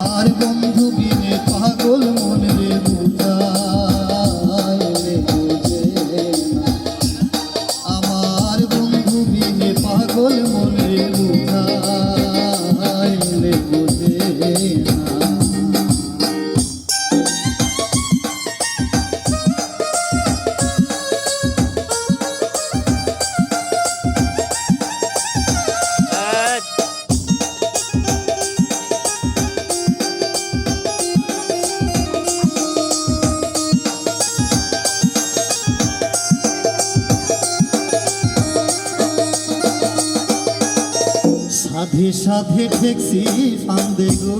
আর বন্ধু বিনে পাগল মন রে। সাধে সাধে ঠেকছি ফান্দে গো।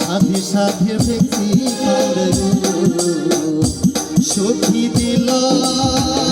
সাধে সাধে ঠেকছি ফান্দে গো। সখী দিলাম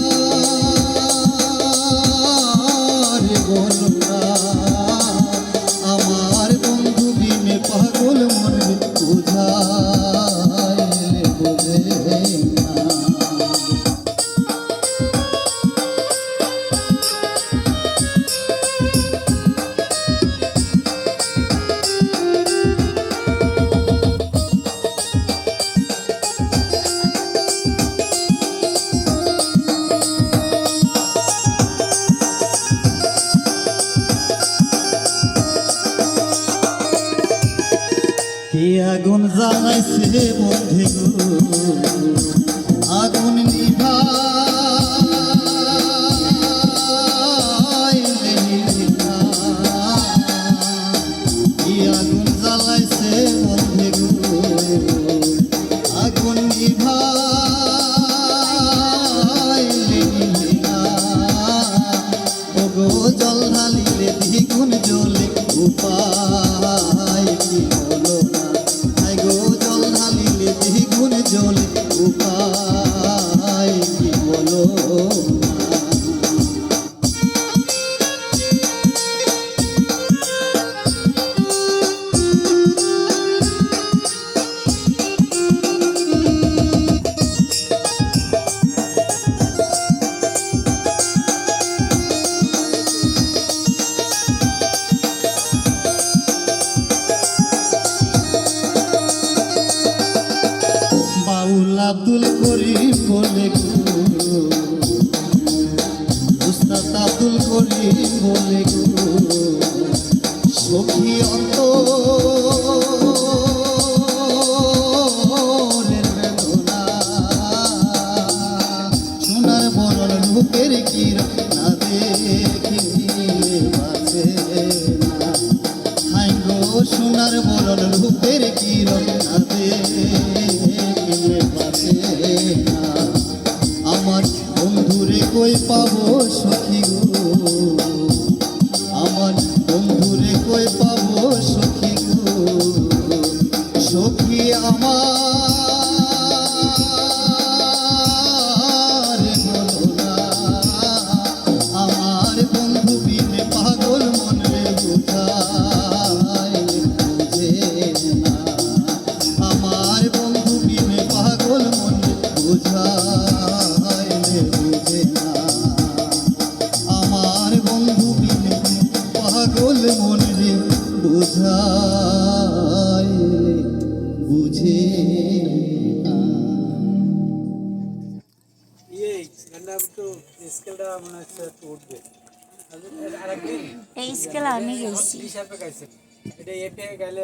আগুন জ্বালাইছে বন্ধে আগুন নিভা। আগুন বাউল আব্দুল করিম বলে উস্তাদ আব্দুল করিম বলে সখী অন্ত সোনার বরণ রূপের কিরণ না দেখিলে গো, সোনার বরণ রূপের কিরণ না দেখিলে বাঁচে না। আমার বন্ধুরে কই পাবো সখী গো? আমার বন্ধুরে কই পাবো সখী গো? সখী আমার আর- বুঝে এই স্কেল আমি গেছি। এটা এফে গেলে